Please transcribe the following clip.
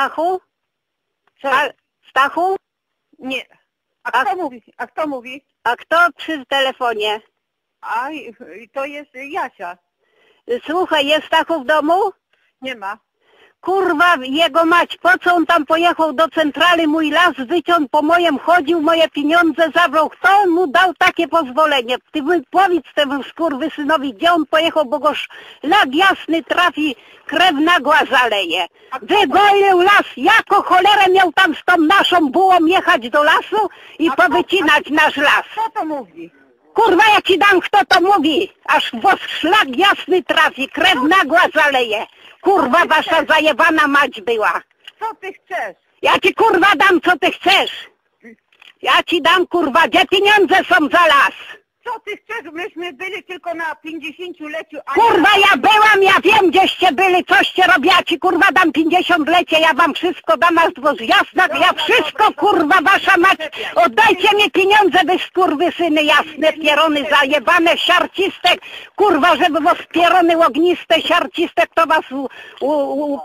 Stachu? Co? A, Stachu? Nie. A A- kto mówi? A kto mówi? A kto przy telefonie? A i- to jest Jasia. Słuchaj, jest Stachu w domu? Nie ma. Kurwa, jego mać, po co on tam pojechał do centrali, mój las wyciął, po mojem chodził, moje pieniądze zabrał. Kto mu dał takie pozwolenie? Ty powiedz temu skurwysynowi, gdzie on pojechał, bo go szlak jasny trafi, krew nagła zaleje. Wygoił las, jako cholerę miał tam z tą naszą bułą jechać do lasu i A powycinać nasz las. Kto to mówi? Kurwa, ja ci dam, kto to mówi, aż was szlak jasny trafi, krew nagła zaleje. Kurwa, wasza zajebana mać była. Co ty chcesz? Ja ci kurwa dam, co ty chcesz. Ja ci dam, kurwa, gdzie pieniądze są za las. Co ty chcesz? Myśmy byli tylko na 50-leciu. a Kurwa, ja byłam, ja wiem, gdzieście byli, coście robię, ja ci kurwa dam 50 lecie, ja wam wszystko dam, aż do jasna, ja wszystko, kurwa, wasza mać, oddajcie mi pieniądze, wy skurwysyny jasne, pierony zajebane, siarcistek, kurwa, żeby was pierony ogniste, siarcistek, to was u... u, u...